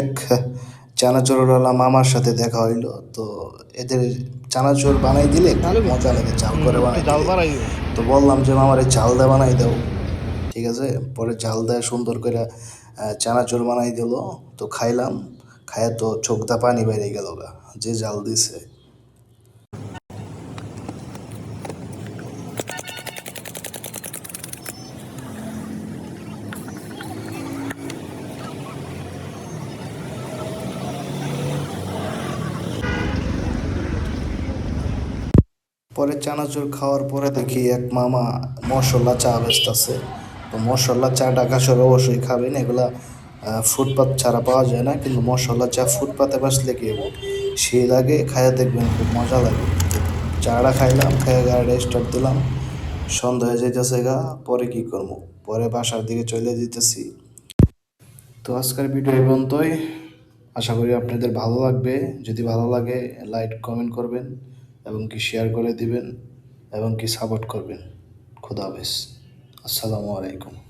এক চানাচুরওয়ালা মামার সাথে দেখা হইল। তো এদের চানাচুর বানাই দিলে মজা লাগে চাল করে বানাই চাল বানাই তো বললাম যে মামারে চাল দা বানাই দাও। ঠিক আছে পরে চাল দেয় সুন্দর করে চানাচোর চানাচুর বানাই দিল। তো খাইলাম খায় তো চোখ দা পানি বেরিয়ে গেল গা যে জাল দিছে। পরে চানাচুর খাওয়ার পরে দেখি এক মামা মশলা চা বেচতেছে। তো মশলা চা ঢাকা শহরে অবশ্যই খাবেন, এগুলা ফুটপাত ছাড়া পাওয়া যায় না, কিন্তু মশলা চা ফুটপাতে বাসলে কি? সেই লাগে খাইয়া দেখবেন খুব মজা লাগে। চাটা খাইলাম, খাইয়া গাড়িটা স্টার্ট দিলাম, সন্ধ্যা হয়ে যাইতেছে গা, পরে কি করব? পরে বাসার দিকে চলে যেতেছি তো আজকের ভিডিও এই পর্যন্তই। আশা করি আপনাদের ভালো লাগবে। যদি ভালো লাগে লাইক কমেন্ট করবেন। এবং কি শেয়ার করে দিবেন এবং কি সাপোর্ট করবেন। খুদা হাফেজ। আসসালামু আলাইকুম।